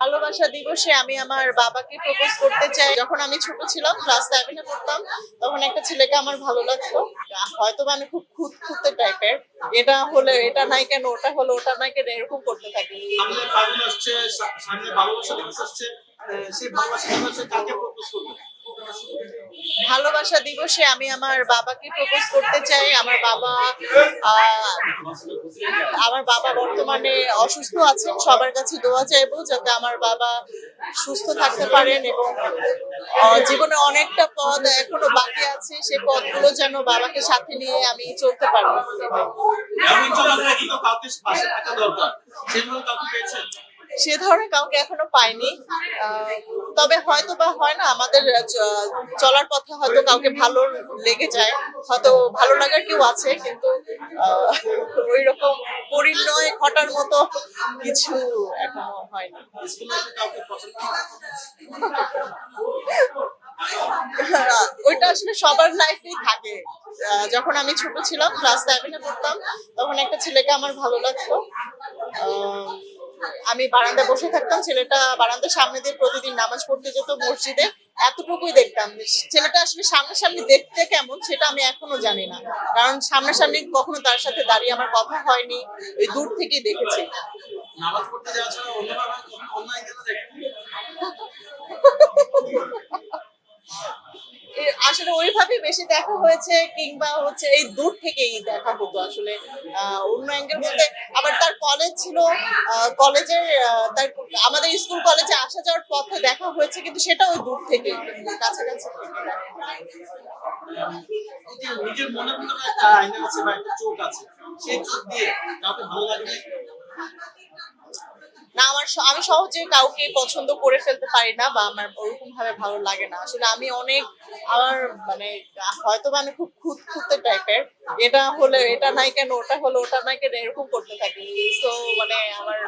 ভালোবাসা দিবসে আমি আমার বাবাকে প্রপোজ করতে চাই। যখন আমি ছোট ছিলাম ক্লাস সেভেনে পড়তাম তখন একটা ছেলেকে আমার ভালো লাগতো। হয়তো আমি খুব খুঁত খুঁতে টাইপের এটা হলে, এটা নাই কেন, ওটা হলো, ওটা নাই কেন, এরকম করতে থাকি। সামনে ভালোবাসা দিবস আসছে সেই ভালোবাসা দিবসে কাকে প্রপোজ করবে ভালোবাসা দিবসে আমি আমার বাবাকে প্রপোজ করতে চাই। আমার বাবা আমার বাবা বর্তমানে অসুস্থ আছেন। সবার কাছে দোয়া চাইব যাতে আমার বাবা সুস্থ থাকতে পারেন এবং জীবনে অনেকটা পথ এখনও বাকি আছে। সেই পথগুলো যেন বাবাকে সাথে নিয়ে আমি চলতে পারি। সে ধরনের কাউকে এখনও পাইনি। আহ, তবে হয়তো বা হয় না, আমাদের চলার পথে হয়তো কাউকে ভালো লেগে যায়, হয়তো ভালো লাগার কেউ আছে, কিন্তু ওই রকম পরিণয় ঘটার মতো কিছু এখনও হয়নি? ওইটা আসলে সবার লাইফেই থাকে যখন আমি ছোট ছিলাম ক্লাস সেভেনে পড়তাম, তখন একটা ছেলেকে আমার ভালো লাগতো আমি বারান্দা বসে থাকতাম, ছেলেটা বারান্দার সামনে দিয়ে প্রতিদিন নামাজ পড়তে যেত মসজিদে, এতটুকুই দেখতাম। ছেলেটা আসলে সামনাসামনি দেখতে কেমন সেটা আমি এখনও জানি না। কারণ সামনাসামনি কখনো তার সাথে দাঁড়িয়ে আমার কথা হয়নি, ওই দূর থেকেই দেখেছি। নামাজ পড়তে যাওয়া ছাড়া অন্য অন্য আসলে ওইভাবে বেশি দেখা হয়েছে কিংবা হচ্ছে এই দূর থেকেই দেখা হতো আসলে অন্য অ্যাঙ্গেল বলতে আবার তার কলেজ ছিল কলেজের তার আমাদের স্কুল কলেজে আসা যাওয়ার পথে দেখা হয়েছে কিন্তু সেটা ওই দূর থেকে কাছাকাছি মনের ভিতরে একটা আছে বা একটা চোখ আছে, সেই চোখ দিয়ে কাউকে ভালো লাগবে আমি সহজে কাউকে পছন্দ করে ফেলতে পারি না বা আমার ওরকম ভাবে ভালো লাগে না। আসলে আমি অনেক আমার মানে হয়তো মানে খুব খুঁত খুঁতে টাইপের এটা হলে, এটা নাই কেন, ওটা হলো, ওটা নাই কেন, এরকম করতে থাকি। তো মানে আমার